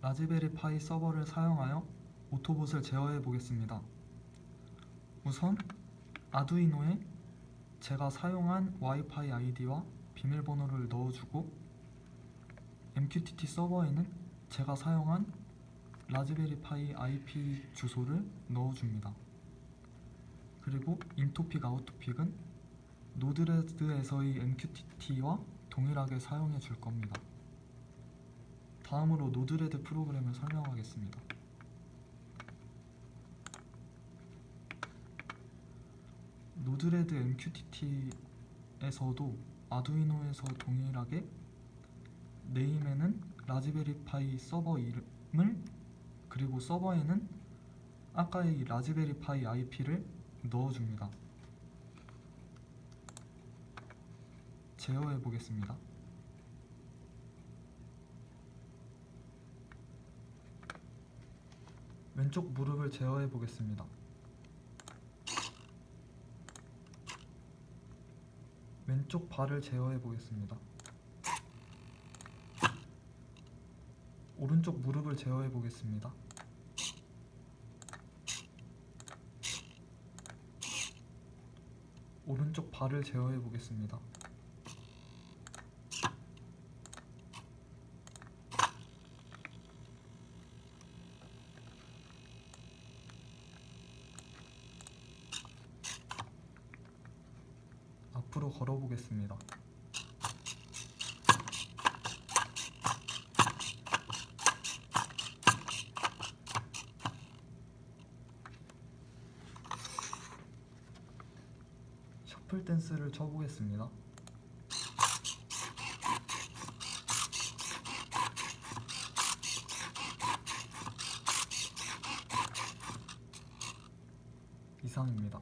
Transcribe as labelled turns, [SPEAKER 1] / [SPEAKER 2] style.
[SPEAKER 1] 라즈베리 파이 서버를 사용하여 오토봇을 제어해 보겠습니다. 우선 아두이노에 제가 사용한 와이파이 아이디와 비밀번호를 넣어주고 MQTT 서버에는 제가 사용한 라즈베리 파이 IP 주소를 넣어줍니다. 그리고 인토픽 아웃토픽은 노드레드에서의 MQTT와 동일하게 사용해 줄 겁니다. 다음으로 노드레드 프로그램을 설명하겠습니다. 노드레드 MQTT에서도 아두이노에서 동일하게 네임에는 라즈베리 파이 서버 이름을 그리고 서버에는 아까의 라즈베리 파이 IP를 넣어줍니다. 제어해 보겠습니다. 왼쪽 무릎을 제어해 보겠습니다. 왼쪽 발을 제어해 보겠습니다. 오른쪽 무릎을 제어해 보겠습니다. 오른쪽 발을 제어해 보겠습니다. 앞으로 걸어 보겠습니다. 셔플 댄스를 춰보겠습니다. 이상입니다.